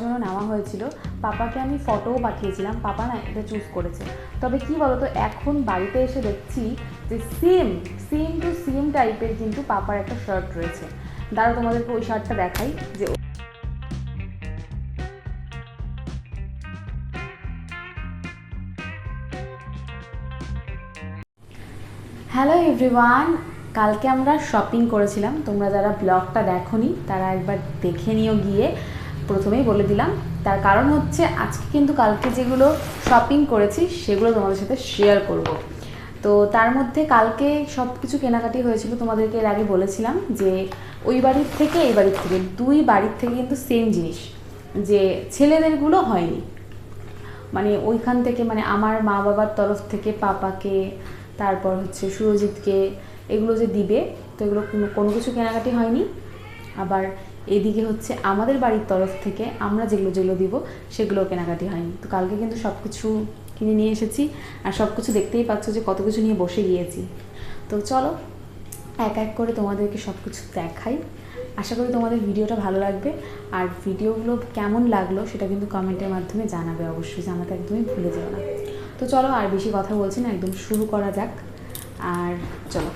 জন্য নেওয়া হয়েছিল। পাপাকে আমি ফটোও পাঠিয়েছিলাম। পাপা না এটা চুজ করেছে। তবে কি বলতো, এখন বাড়িতে এসে দেখছি যে সেম সেম টু সেম টাইপের কিন্তু পাপার একটা শার্ট রয়েছে। দাঁড়া তোমাদেরকে ওই শার্টটা দেখাই যে হ্যালো এভরিওয়ান কালকে আমরা শপিং করেছিলাম। তোমরা যারা ব্লগটা দেখোনি, তারা একবার দেখে নিও গিয়ে। প্রথমেই বলে দিলাম। তার কারণ হচ্ছে, আজকে কিন্তু কালকে যেগুলো শপিং করেছি, সেগুলো তোমাদের সাথে শেয়ার করব। তো তার মধ্যে কালকে সব কিছু কেনাকাটি হয়েছিল, তোমাদেরকে এর আগে বলেছিলাম যে, ওই বাড়ির থেকে এই বাড়ির থেকে, দুই বাড়ির থেকে কিন্তু সেম জিনিস, যে ছেলেদেরগুলো হয়নি। মানে ওইখান থেকে মানে আমার মা বাবার তরফ থেকে পাপাকে, তারপর হচ্ছে সুরজিৎকে, এগুলো যে দিবে, তো এগুলো কোনো কিছু কেনাকাটি হয়নি। আবার এদিকে হচ্ছে আমাদের বাড়ির তরফ থেকে আমরা যেগুলো যেগুলো দিব সেগুলো কেনাকাটি হয়নি। তো কালকে কিন্তু সব কিছু কিনে নিয়ে এসেছি আর সব কিছু দেখতেই পাচ্ছ যে কত কিছু নিয়ে বসে গিয়েছি। তো চলো, এক এক করে তোমাদেরকে সব কিছু দেখাই। আশা করি তোমাদের ভিডিওটা ভালো লাগবে। আর ভিডিওগুলো কেমন লাগল সেটা কিন্তু কমেন্টের মাধ্যমে জানাবে অবশ্যই জানাতে একদমই ভুলে যেও না। তো চলো, আর বেশি কথা বলছি না, একদম শুরু করা যাক। আর চলো।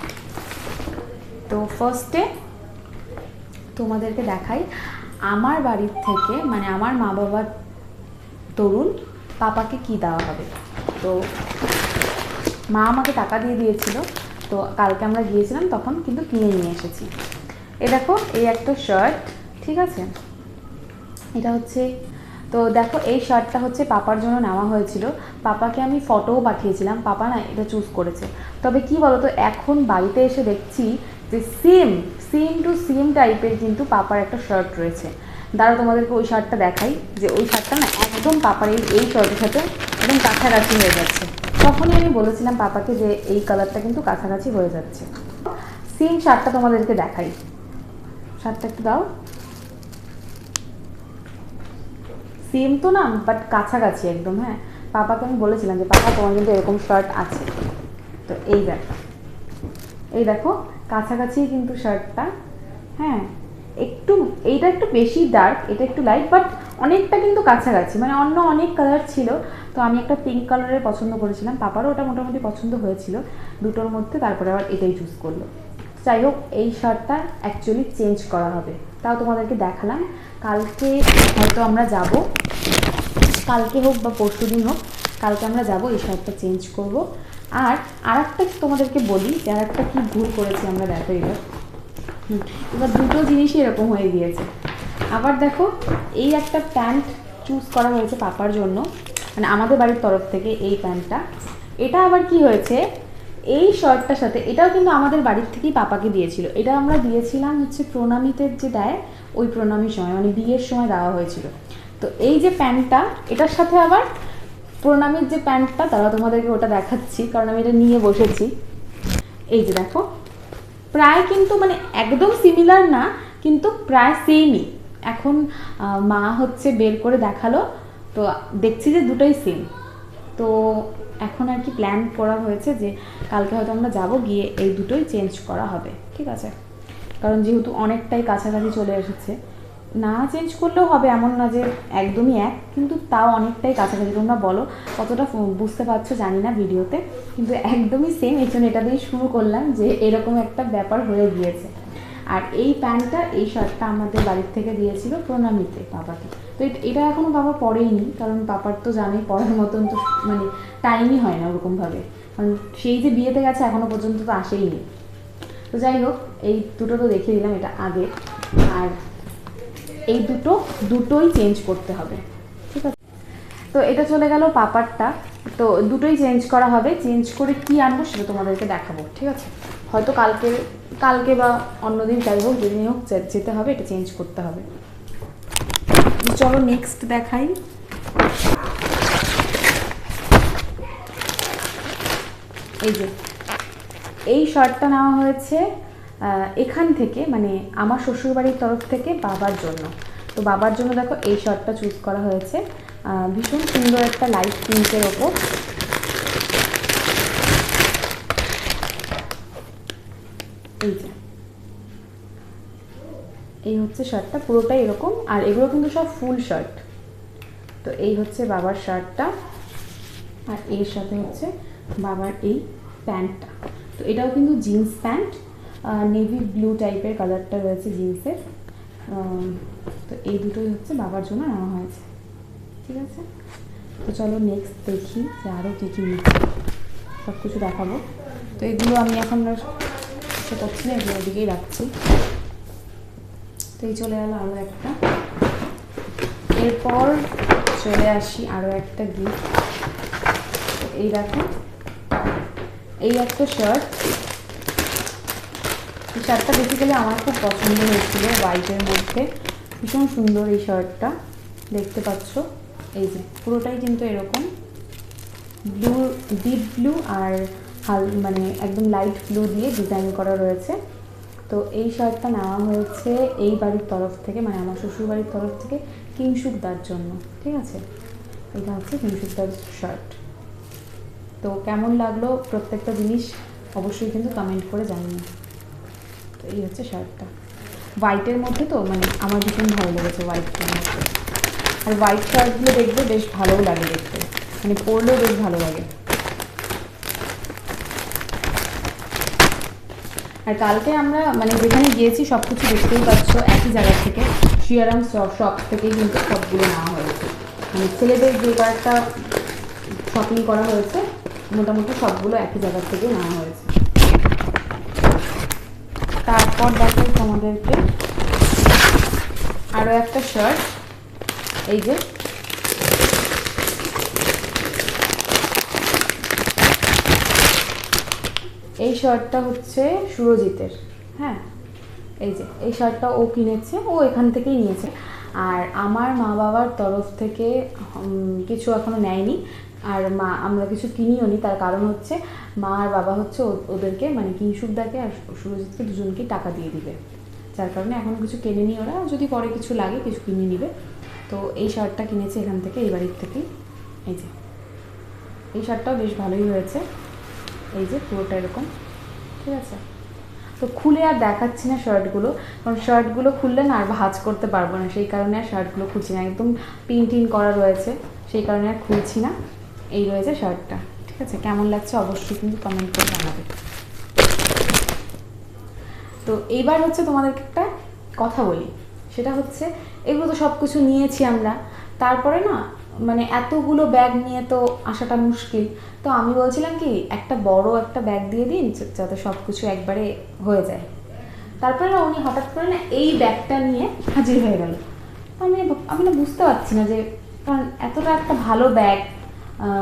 তো ফার্স্টে তোমাদেরকে দেখাই। আমার বাড়ির থেকে মানে আমার মা বাবার তরুণ পাপাকে কি দেওয়া হবে? তো মা আমাকে টাকা দিয়ে দিয়েছিল। তো কালকে আমরা গিয়েছিলাম, তখন কিন্তু কিনে নিয়ে এসেছি। এ দেখো, এই একটা শার্ট ঠিক আছে? এটা হচ্ছে, তো দেখো, এই শার্টটা হচ্ছে পাপার জন্য নেওয়া হয়েছিল। পাপাকে আমি ফটোও পাঠিয়েছিলাম। পাপা না এটা চুজ করেছে। তবে কি বলতো, এখন বাড়িতে এসে দেখছি যে সেম সেম টু সেম টাইপের কিন্তু পাপার একটা শার্ট রয়েছে। দাঁড়া তোমাদেরকে ওই শার্টটা দেখাই যে ওই শার্টটা না একদম পাপার এই শার্টের সাথে একদম কাছাকাছি হয়ে যাচ্ছে। তখনই আমি বলেছিলাম পাপাকে যে এই কালারটা কিন্তু কাছাকাছি হয়ে যাচ্ছে। সেম শার্টটা তোমাদেরকে দেখাই। শার্টটা একটু দাও। সেম তো না বাট কাছাকাছি একদম হ্যাঁ। পাপাকে আমি বলেছিলাম যে, পাপা, তোমার কিন্তু এরকম শার্ট আছে। তো এই দেখো এই দেখো কাছাকাছি কিন্তু শার্টটা হ্যাঁ একটু, এইটা একটু বেশি ডার্ক এটা একটু লাইট বাট অনেকটা কিন্তু কাছাকাছি। মানে অন্য অনেক কালার ছিল। তো আমি একটা পিঙ্ক কালারের পছন্দ করেছিলাম। পাপারও ওটা মোটামুটি পছন্দ হয়েছিল। দুটোর মধ্যে তারপরে আবার এটাই চুজ করল। যাই হোক, এই শার্টটা অ্যাকচুয়ালি চেঞ্জ করা হবে। তাও তোমাদেরকে দেখালাম। কালকে হয়তো আমরা যাব। কালকে হোক বা পরশু দিন হোক, কালকে আমরা যাব, এই শার্টটা চেঞ্জ করব। আর আর একটা তোমাদেরকে বলি যে আর একটা কী ভুল করেছি আমরা দেখো এবার। এবার দুটো জিনিসই এরকম হয়ে গিয়েছে। আবার দেখো, এই একটা প্যান্ট চুজ করা হয়েছে পাপার জন্য মানে আমাদের বাড়ির তরফ থেকে এই প্যান্টটা। এটা আবার কি হয়েছে? এই শার্টটার সাথে, এটাও কিন্তু আমাদের বাড়ির থেকেই পাপাকে দিয়েছিল। এটা আমরা দিয়েছিলাম হচ্ছে প্রণামীদের যে দেয়, ওই প্রণামীর সময় মানে বিয়ের সময় দেওয়া হয়েছিল। তো এই যে প্যান্টটা, এটার সাথে আবার প্রণামীর যে প্যান্টটা তারা তোমাদেরকে ওটা দেখাচ্ছি, কারণ আমি এটা নিয়ে বসেছি। এই যে দেখো, প্রায় কিন্তু মানে একদম সিমিলার না, কিন্তু প্রায় সেমই এখন মা হচ্ছে বের করে দেখাল, তো দেখছি যে দুটোই সেম তো এখন আর কি প্ল্যান করা হয়েছে যে কালকে হয়তো আমরা যাব, গিয়ে এই দুটোই চেঞ্জ করা হবে। ঠিক আছে? কারণ যেহেতু অনেকটাই কাছাকাছি চলে এসেছে। না চেঞ্জ করলেও হবে এমন না যে একদমই এক, কিন্তু তাও অনেকটাই কাছাকাছি। তোমরা বলো, কতটা বুঝতে পারছ জানি না ভিডিওতে, কিন্তু একদমই সেম এই জন্য এটা দিয়ে শুরু করলাম যে এরকম একটা ব্যাপার হয়ে গিয়েছে। আর এই প্যান্টটা, এই শার্টটা আমাদের বাড়ির থেকে দিয়েছিল প্রণামীতে বাবাকে। তো এট- এখনও বাবা পরেইনি, কারণ পাপার তো জানোই পড়ার মতন তো মানে টাইমই হয় না ওরকমভাবে। কারণ সেই যে বিয়েতে গেছে এখনও পর্যন্ত তো আসেইনি। তো যাই হোক, এই দুটো তো দেখিয়ে দিলাম, এটা আগে। আর এই দুটো, দুটোই চেঞ্জ করতে হবে। ঠিক আছে? তো এটা চলে গেল পাপারটা তো দুটোই চেঞ্জ করা হবে। চেঞ্জ করে কি আনব সেটা তোমাদেরকে দেখাবো, ঠিক আছে? হয়তো কালকে কালকে বা অন্যদিন যাই হোক, যেদিন হোক যেতে হবে, এটা চেঞ্জ করতে হবে। চলো নেক্সট দেখাই। এই যে, এই শার্টটা নেওয়া হয়েছে এখান থেকে মানে আমার শ্বশুরবাড়ির তরফ থেকে বাবার জন্য। তো বাবার জন্য দেখো এই শার্টটা চুজ করা হয়েছে। ভীষণ সুন্দর একটা লাইট পিঙ্কের ওপর। এই যে। এই হচ্ছে শার্টটা, পুরোটাই এরকম। আর এগুলো কিন্তু সব ফুল শার্ট তো এই হচ্ছে বাবার শার্টটা আর এর সাথে হচ্ছে বাবার এই প্যান্টটা তো এটাও কিন্তু জিন্স প্যান্ট নেভি ব্লু টাইপের কালারটা রয়েছে জিন্সের তো এই দুটোই হচ্ছে বাবার জন্য নেওয়া হয়েছে। ঠিক আছে? তো চলো নেক্সট দেখি যে আরও কী কী সব কিছু দেখাবো। তো এগুলো আমি এখন আর করছি না এগুলো ওদিকেই রাখছি। তো এই চলে গেল আরও একটা। এরপর চলে আসি আরও একটা গিফট। এই দেখো, এই একটা শার্ট এই শার্টটা বেসিক্যালি আমার খুব পছন্দ হয়েছিল হোয়াইটের মধ্যে। ভীষণ সুন্দর এই শার্টটা দেখতে পাচ্ছ? এই যে, পুরোটাই কিন্তু এরকম ব্লু ডিপ ব্লু আর হাল মানে একদম লাইট ব্লু দিয়ে ডিজাইন করা রয়েছে। তো এই শার্টটা নেওয়া হয়েছে এই বাড়ির তরফ থেকে মানে আমার শ্বশুর বাড়ির তরফ থেকে কিংসুকদার জন্য, ঠিক আছে? এটা হচ্ছে কিংসুকদার শার্ট তো কেমন লাগল প্রত্যেকটা জিনিস অবশ্যই কিন্তু কমেন্ট করে জানিয়ে এই হচ্ছে শার্টটা। হোয়াইটের মধ্যে তো মানে আমার ভীষণ ভালো লেগেছে হোয়াইটের মধ্যে। আর হোয়াইট শার্টগুলো দেখবে বেশ ভালোও লাগে দেখতে। মানে পরলেও বেশ ভালো লাগে। আর কালকে আমরা মানে যেখানে গিয়েছি সব কিছু দেখতেই পাচ্ছ, একই জায়গা থেকে। শিয়ারাম শপ থেকেই কিন্তু সবগুলো নেওয়া হয়েছে। মানে ছেলেদের যে কয়েকটা শপিং করা হয়েছে, মোটামুটি সবগুলো একই জায়গা থেকে নেওয়া হয়েছে। তারপর দেখো তোমাদেরকে। আরও একটা শার্ট এই যে। এই শার্টটা হচ্ছে সুরজিতের। হ্যাঁ? এই যে, এই শার্টটা ও কিনেছে, ও এখান থেকেই নিয়েছে। আর আমার মা বাবার তরফ থেকে কিছু এখনও নেয়নি। আর মা, আমরা কিছু কিনিও নি তার কারণ হচ্ছে মা আর বাবা হচ্ছে ওদেরকে মানে কিংসুকদাকে আর সুরজিৎকে দুজনকে টাকা দিয়ে দিবে। যার কারণে এখনও কিছু কেনে কেনেনি ওরা, যদি পরে কিছু লাগে কিছু কিনে নিবে। তো এই শার্টটা কিনেছে এখান থেকে, এই বাড়ির থেকেই। এই যে। এই শার্টটাও বেশ ভালোই হয়েছে। এই যে পুরোটা এরকম। ঠিক আছে? তো খুলে আর দেখাচ্ছি না শার্টগুলো, কারণ শার্টগুলো খুললে না আর ভাঁজ করতে পারব না। সেই কারণে আর শার্টগুলো খুলছি না। একদম পিন টিন করা রয়েছে, সেই কারণে আর খুলছি না। এই রয়েছে শার্টটা। ঠিক আছে? কেমন লাগছে অবশ্যই কিন্তু কমেন্ট করে জানাবে। তো এইবার হচ্ছে তোমাদেরকে একটা কথা বলি। সেটা হচ্ছে, এগুলো তো সব কিছু নিয়েছি আমরা। তারপরে না মানে এতগুলো ব্যাগ নিয়ে তো আসাটা মুশকিল। তো আমি বলছিলাম কি, একটা বড় একটা ব্যাগ দিয়ে দিন যাতে সব কিছু একবারে হয়ে যায়। তারপরে না উনি হঠাৎ করে না এই ব্যাগটা নিয়ে হাজির হয়ে গেল। আমি আমি না বুঝতে পারছি না যে, কারণ এতটা একটা ভালো ব্যাগ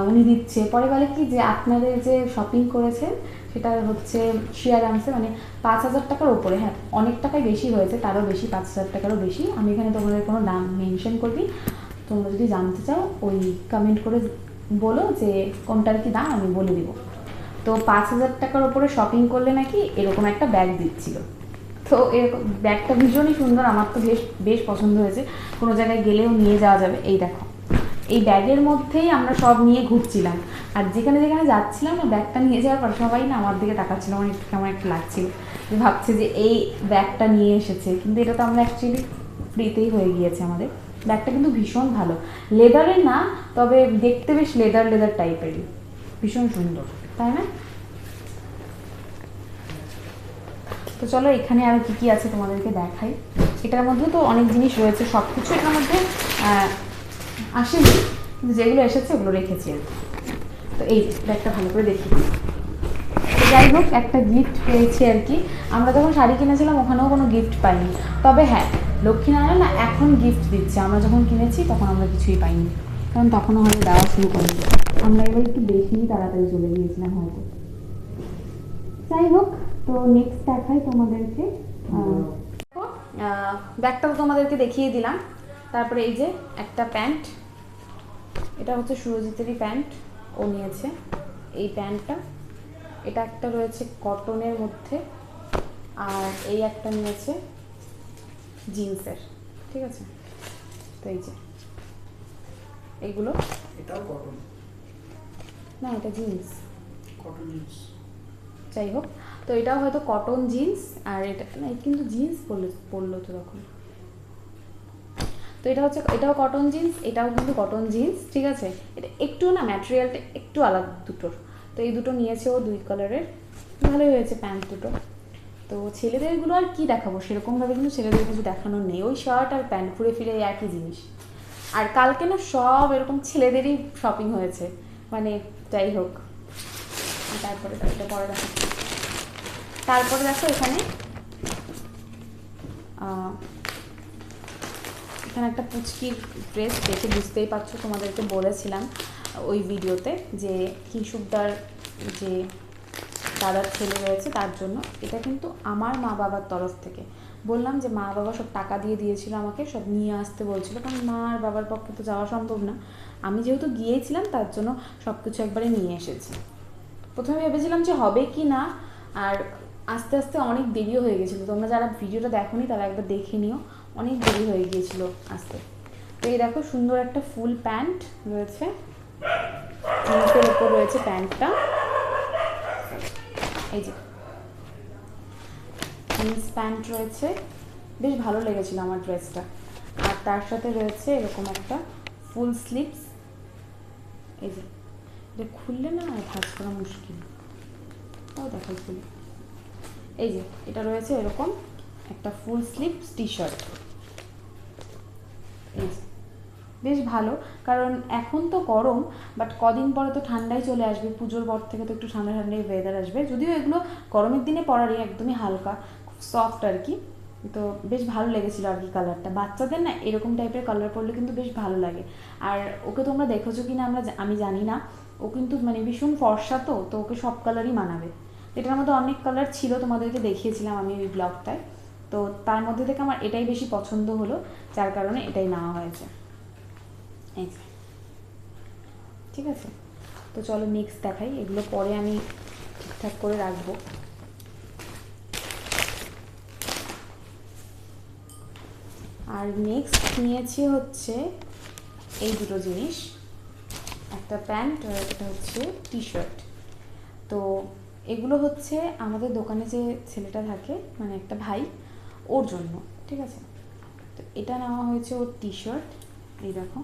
উনি দিচ্ছে। পরে বলে কি যে আপনাদের যে শপিং করেছেন, সেটা হচ্ছে শিয়ারামসে মানে পাঁচ হাজার টাকার ওপরে হ্যাঁ অনেক টাকাই বেশি হয়েছে, তারও বেশি পাঁচ হাজার টাকারও বেশি। আমি এখানে তোমাদের কোনো দাম মেনশন করবি। তোমরা যদি জানতে চাও, ওই কমেন্ট করে বলো যে কোনটার কি দাম, আমি বলে দিব। তো পাঁচ হাজার টাকার ওপরে শপিং করলে নাকি এরকম একটা ব্যাগ দিচ্ছিল। তো এরকম ব্যাগটা ভীষণই সুন্দর, আমার তো বেশ বেশ পছন্দ হয়েছে। কোনো জায়গায় গেলেও নিয়ে যাওয়া যাবে। এই দেখো। এই ব্যাগের মধ্যেই আমরা সব নিয়ে ঘুরছিলাম। আর যেখানে যেখানে যাচ্ছিলাম না, ব্যাগটা নিয়ে যাওয়ার পর সবাই না আমার দিকে তাকাচ্ছিল আমার একটু কেমন একটা লাগছিল। ভাবছে যে এই ব্যাগটা নিয়ে এসেছে। কিন্তু এটা তো আমরা অ্যাকচুয়ালি ফ্রিতেই হয়ে গিয়েছে আমাদের। ব্যাগটা কিন্তু ভীষণ ভালো। লেদারের না, তবে দেখতে বেশ লেদার লেদার টাইপেরই ভীষণ সুন্দর, তাই না? তো চলো, এখানে আরও কী কী আছে তোমাদেরকে দেখাই। এটার মধ্যে তো অনেক জিনিস রয়েছে সব কিছু এটার মধ্যে আসেনি, কিন্তু যেগুলো এসেছে ওগুলো রেখেছি আর। তো এই ব্যাগটা ভালো করে দেখি। যাই হোক, একটা গিফট পেয়েছি আর কি। আমরা যখন শাড়ি কিনেছিলাম, ওখানেও কোনো গিফট পাইনি। তবে হ্যাঁ লক্ষ্মীনারায়ণ না এখন গিফট দিচ্ছে। আমরা যখন কিনেছি, তখন আমরা কিছুই পাইনি। কারণ তখনও হয়তো দেওয়া শুরু করেছি আমরা এবার একটু বেশি তাড়াতাড়ি চলে গিয়েছিলাম হয়তো। যাই হোক, তো নেক্সট দেখাই তোমাদেরকে। ব্যাগটাও তোমাদেরকে দেখিয়ে দিলাম। তারপরে এই যে একটা প্যান্ট। এটা হচ্ছে সুরজিতেরই প্যান্ট ও নিয়েছে। এই প্যান্টটা এটা একটা রয়েছে কটনের মধ্যে আর এই একটা নিয়েছে জিন্সের ঠিক আছে? তো এই যে এইগুলো। এটাও কটন? না এটা জিন্স। Cotton jeans. যাই হোক তো এটাও হয়তো কটন জিন্স আর এটা না কিন্তু জিন্স পরলো পরলো তো তখন। তো এটা হচ্ছে, এটাও কটন জিন্স এটাও কিন্তু কটন জিন্স ঠিক আছে? এটা একটু না ম্যাটেরিয়ালটা একটু আলাদা দুটোর। তো এই দুটো নিয়েছে ও দুই কালারের ভালোই হয়েছে প্যান্ট দুটো। তো ছেলেদেরগুলো আর কি দেখাবো? সেরকমভাবে কিন্তু ছেলেদের কিছু দেখানো নেই। ওই শার্ট আর প্যান্ট ঘুরে ফিরে একই জিনিস। আর কালকে না সব এরকম ছেলেদেরই শপিং হয়েছে। মানে যাই হোক। তারপরে এটা পরে দেখো তারপরে দেখো এখানে এখানে একটা পুচকির ড্রেস দেখে বুঝতেই পারছ, তোমাদেরকে বলেছিলাম ওই ভিডিওতে যে কিশুকদার যে দাদার ছেলে রয়েছে তার জন্য। এটা কিন্তু আমার মা বাবার তরফ থেকে। বললাম যে মা বাবা সব টাকা দিয়ে দিয়েছিল আমাকে, সব নিয়ে আসতে বলছিল, কারণ মা আর বাবার পক্ষে তো যাওয়া সম্ভব না। আমি যেহেতু গিয়েছিলাম, তার জন্য সব কিছু একবারে নিয়ে এসেছি। প্রথমে ভেবেছিলাম যে হবে কি না, আর আস্তে আস্তে অনেক দেরিও হয়ে গেছিল। তোমরা যারা ভিডিওটা দেখোনি, তারা একবার দেখে নিও। অনেক দেরি হয়ে গিয়েছিল আসতে। তো এই দেখো সুন্দর একটা ফুল প্যান্ট রয়েছে। জিন্সের ওপর রয়েছে প্যান্টটা। এই যে। জিন্স প্যান্ট রয়েছে। বেশ ভালো লেগেছিল আমার ড্রেসটা। আর তার সাথে রয়েছে এরকম একটা ফুল স্লিভস এই যে। এটা খুললে না ভাজ করা মুশকিল। তাও খুলে। এই যে, এটা রয়েছে এরকম একটা ফুল স্লিভস টি শার্ট এই যে। বেশ ভালো। কারণ এখন তো গরম বাট কদিন পরে তো ঠান্ডাই চলে আসবে। পুজোর পর থেকে তো একটু ঠান্ডা ঠান্ডাই ওয়েদার আসবে। যদিও এগুলো গরমের দিনে পরারই একদমই হালকা, খুব সফট আর কি। তো বেশ ভালো লেগেছিলো আর কি কালারটা বাচ্চাদের না এরকম টাইপের কালার পরলে কিন্তু বেশ ভালো লাগে। আর ওকে তোমরা দেখেছ কি না আমরা আমি জানি না। ও কিন্তু মানে ভীষণ ফর্সা তো তো ওকে সব কালারই মানাবে। এটার মধ্যে অনেক কালার ছিল, তোমাদেরকে দেখিয়েছিলাম আমি ওই ব্লগটায় তো তার মধ্যে থেকে আমার এটাই বেশি পছন্দ হলো, যার কারণে এটাই নেওয়া হয়েছে। ঠিক আছে? তো চলো নেক্সট দেখাই। এগুলো পরে আমি ঠিকঠাক করে রাখব। আর নেক্সট নিয়েছি হচ্ছে এই দুটো জিনিস। একটা প্যান্ট আর একটা হচ্ছে টি শার্ট তো এগুলো হচ্ছে আমাদের দোকানে যে ছেলেটা থাকে মানে একটা ভাই, ওর জন্য। ঠিক আছে? তো এটা নেওয়া হয়েছে ওর টি শার্ট এই দেখো।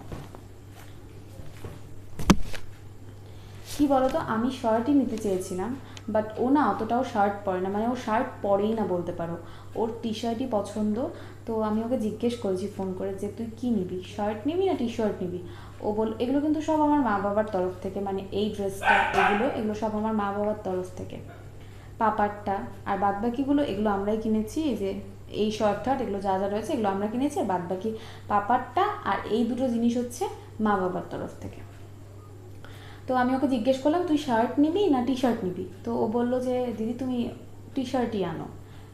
কি বলতো? আমি শার্টই নিতে চেয়েছিলাম বাট ও না অতটাও শার্ট পরে না মানে ও শার্ট পরেই না বলতে পারো। ওর টি শার্টই পছন্দ, তো আমি ওকে জিজ্ঞেস করেছি ফোন করে যে, তুই কি নিবি? শার্ট নিবি না টি শার্ট নিবি? ও বল, এগুলো কিন্তু সব আমার মা বাবার তরফ থেকে মানে এই ড্রেসটা এগুলো এগুলো সব আমার মা বাবার তরফ থেকে। পাপারটা, আর বাদবাকিগুলো, এগুলো আমরাই কিনেছি যে এই শর্ট থার্ট এগুলো যা যা রয়েছে, এগুলো আমরা কিনেছি, আর বাদবাকি পাপারটা আর এই দুটো জিনিস হচ্ছে মা বাবার তরফ থেকে। তো আমি ওকে জিজ্ঞেস করলাম, তুই শার্ট নিবি না টি শার্ট নিবি? তো ও বলল যে, দিদি, তুমি টি শার্টই আনো।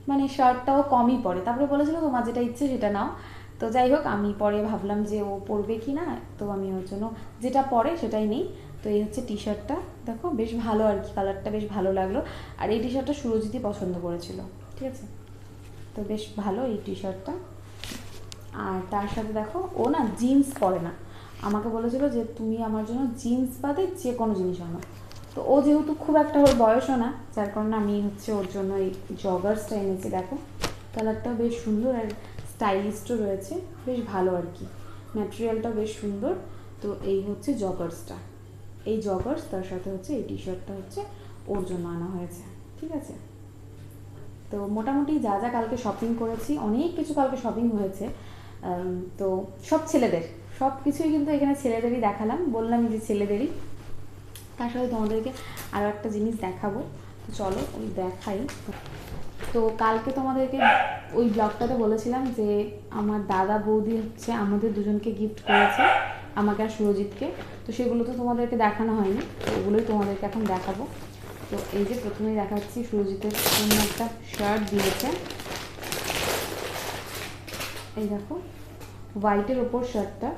মানে শার্টটাও কমই পরে। তারপরে বলেছিল, তোমার যেটা ইচ্ছে সেটা নাও। তো যাই হোক, আমি পরে ভাবলাম যে ও পরবে কি না, তো আমি ওর জন্য যেটা পরে সেটাই নেই। তো এই হচ্ছে টি শার্টটা দেখো, বেশ ভালো আর কি কালারটা বেশ ভালো লাগল। আর এই টি শার্টটা সুরজিতই পছন্দ করেছিল। ঠিক আছে? তো বেশ ভালো এই টি। শার্টটা আর তার সাথে দেখো, ও না জিন্স পরে না। আমাকে বলেছিল যে, তুমি আমার জন্য জিন্স বাদে যে কোনো জিনিস আনো। তো ও যেহেতু খুব একটা ওর বয়সও না, যার কারণে আমি হচ্ছে ওর জন্য এই জগার্সটা এনেছি, দেখো। কালারটাও বেশ সুন্দর আর স্টাইলিশও রয়েছে, বেশ ভালো আর কি। ম্যাটেরিয়ালটাও বেশ সুন্দর। তো এই হচ্ছে জগার্সটা এই জগার্স তার সাথে হচ্ছে এই টি শার্টটা হচ্ছে ওর জন্য আনা হয়েছে, ঠিক আছে? তো মোটামুটি যা যা কালকে শপিং করেছি, অনেক কিছু কালকে শপিং হয়েছে। তো সব ছেলেদের, সব কিছুই কিন্তু এখানে ছেলেদেরই দেখালাম। বললাম যে ছেলেদেরই। তার সাথে তোমাদেরকে আরও একটা জিনিস দেখাবো। চলো, ওই দেখাই। তো কালকে তোমাদেরকে ওই ব্লগটাতে বলেছিলাম যে আমার দাদা বৌদি হচ্ছে আমাদের দুজনকে গিফট করেছে, আমাকে আর সুরজিৎকে। তো সেগুলো তো তোমাদেরকে দেখানো হয়নি ওগুলোই তোমাদেরকে এখন দেখাবো। তো এই যে প্রথমে দেখাচ্ছি সুরজিতের জন্য একটা শার্ট দিয়েছে। এই দেখো হোয়াইটের ওপর শার্টটা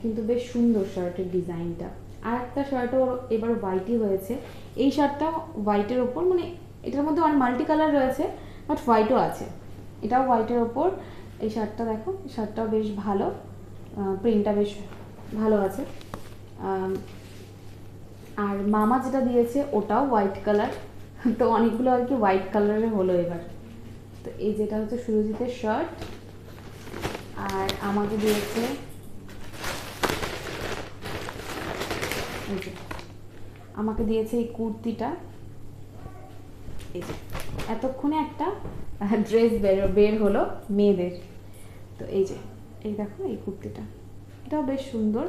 কিন্তু বেশ সুন্দর শার্টের ডিজাইনটা। আর একটা শার্টও এবার হোয়াইটই হয়েছে। এই শার্টটা হোয়াইটের ওপর মানে এটার মধ্যে অনেক মাল্টি কালার রয়েছে বাট হোয়াইটও আছে। এটাও হোয়াইটের ওপর। এই শার্টটা দেখো শার্টটাও বেশ ভালো প্রিন্টটা বেশ ভালো আছে। আর মামা যেটা দিয়েছে, ওটাও হোয়াইট কালার তো অনেকগুলো আর কি হোয়াইট কালারের হলো এবার। তো এই যেটা হচ্ছে সুরজিতের শার্ট আর আমাকে দিয়েছে আমাকে দিয়েছে এই কুর্তিটা। এই যে, এতক্ষণে একটা ড্রেস বের বের হলো মেয়েদের। তো এই যে, এই দেখো এই কুর্তিটা। এটাও বেশ সুন্দর।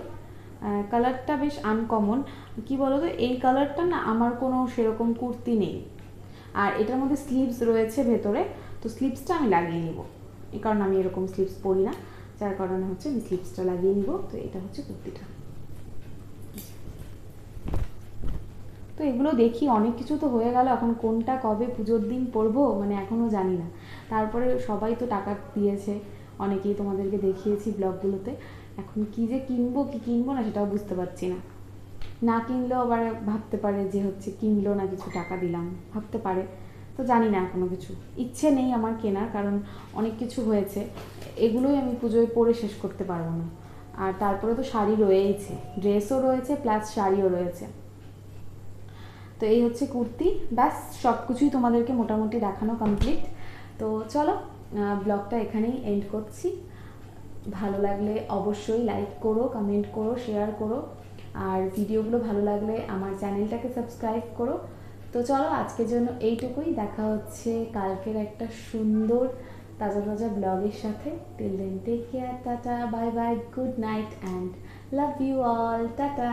কালারটা বেশ আনকমন কি বলো তো এই কালারটা না আমার কোনো সেরকম কুর্তি নেই। আর এটার মধ্যে স্লিভস রয়েছে ভেতরে, তো স্লিভসটা আমি লাগিয়ে নিব। এই কারণে আমি এরকম স্লিভস পরি না। যার কারণে হচ্ছে আমি স্লিভসটা লাগিয়ে নিব। তো এটা হচ্ছে কুর্তিটা। তো এগুলো দেখি, অনেক কিছু তো হয়ে গেল। এখন কোনটা কবে পুজোর দিন পরবো মানে এখনও জানি না। তারপরে সবাই তো টাকা দিয়েছে। অনেকেই তোমাদেরকে দেখিয়েছি ব্লগগুলোতে এখন কি যে কিনবো, কি কিনবো না সেটাও বুঝতে পারছি না। না কিনলেও আবার ভাবতে পারে যে হচ্ছে কিনলো না কিছু টাকা দিলাম, ভাবতে পারে। তো জানি না এখনও কিছু। ইচ্ছে নেই আমার কেনার, কারণ অনেক কিছু হয়েছে। এগুলোই আমি পুজোয় পরে শেষ করতে পারব না। আর তারপরে তো শাড়ি রয়েইছে, ড্রেসও রয়েছে প্লাস শাড়িও রয়েছে। তো এই হচ্ছে কুর্তি। ব্যাস সব কিছুই তোমাদেরকে মোটামুটি দেখানো কমপ্লিট তো চলো ব্লগটা এখানেই এন্ড করছি। ভালো লাগলে অবশ্যই লাইক করো কমেন্ট করো শেয়ার করো। আর ভিডিওগুলো ভালো লাগলে আমার চ্যানেলটাকে সাবস্ক্রাইব করো। তো চলো আজকের জন্য এইটুকুই। দেখা হচ্ছে কালকের একটা সুন্দর তাজা তাজা ব্লগের সাথে। Till then take care tata bye bye good night and love you all tata.